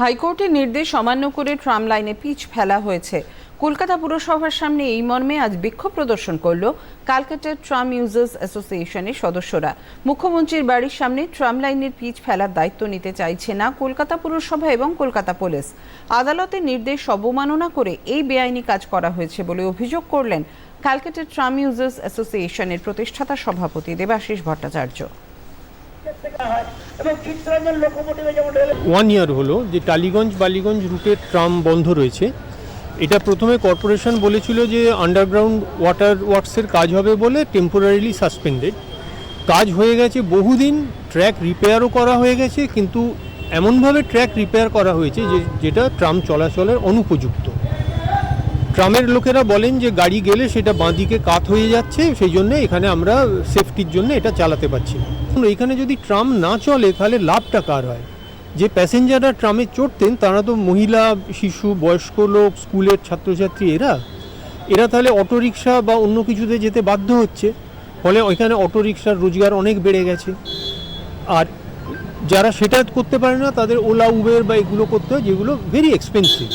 হাইকোর্টের নির্দেশ অমান্য করে ট্রাম লাইনে পিচ ফেলা হয়েছে। কলকাতা পুরসভার সামনে এই মর্মে আজ বিক্ষোভ প্রদর্শন করল ক্যালকাটার ট্রাম ইউজার্স অ্যাসোসিয়েশনের সদস্যরা। মুখ্যমন্ত্রীর বাড়ির সামনে ট্রাম লাইনের পিচ ফেলার দায়িত্ব নিতে চাইছে না কলকাতা পুরসভা এবং কলকাতা পুলিশ। আদালতের নির্দেশ অবমাননা করে এই বেআইনি কাজ করা হয়েছে বলে অভিযোগ করলেন ক্যালকাটার ট্রাম ইউজার্স অ্যাসোসিয়েশনের প্রতিষ্ঠাতা সভাপতি দেবাশিস ভট্টাচার্য। ওয়ান ইয়ার হলো যে টালিগঞ্জ, বালিগঞ্জ রুটের ট্রাম বন্ধ রয়েছে। এটা প্রথমে কর্পোরেশন বলেছিল যে আন্ডারগ্রাউন্ড ওয়াটার ওয়ার্কসের কাজ হবে বলে টেম্পোরারিলি সাসপেন্ডেড কাজ হয়ে গেছে বহুদিন ট্র্যাক রিপেয়ারও করা হয়ে গেছে, কিন্তু এমনভাবে ট্র্যাক রিপেয়ার করা হয়েছে যে যেটা ট্রাম চলাচলের অনুপযুক্ত। ট্রামের লোকেরা বলেন যে গাড়ি গেলে সেটা বাঁদিকে কাত হয়ে যাচ্ছে, সেই জন্য এখানে আমরা সেফটির জন্য এটা চালাতে পারছি না। এখানে যদি ট্রাম না চলে, তাহলে লাভটা কার হয়? যে প্যাসেঞ্জাররা ট্রামে চড়তেন, তারা তো মহিলা, শিশু, বয়স্ক লোক, স্কুলের ছাত্রছাত্রী, এরা? এরা তাহলে অটোরিকশা বা অন্য কিছুতে যেতে বাধ্য হচ্ছে। ফলে ওইখানে অটোরিকশার রোজগার অনেক বেড়ে গেছে। আর যারা সেটা করতে পারে না, তাদের ওলা, উবের বা এগুলো করতে হয়, যেগুলো ভেরি এক্সপেন্সিভ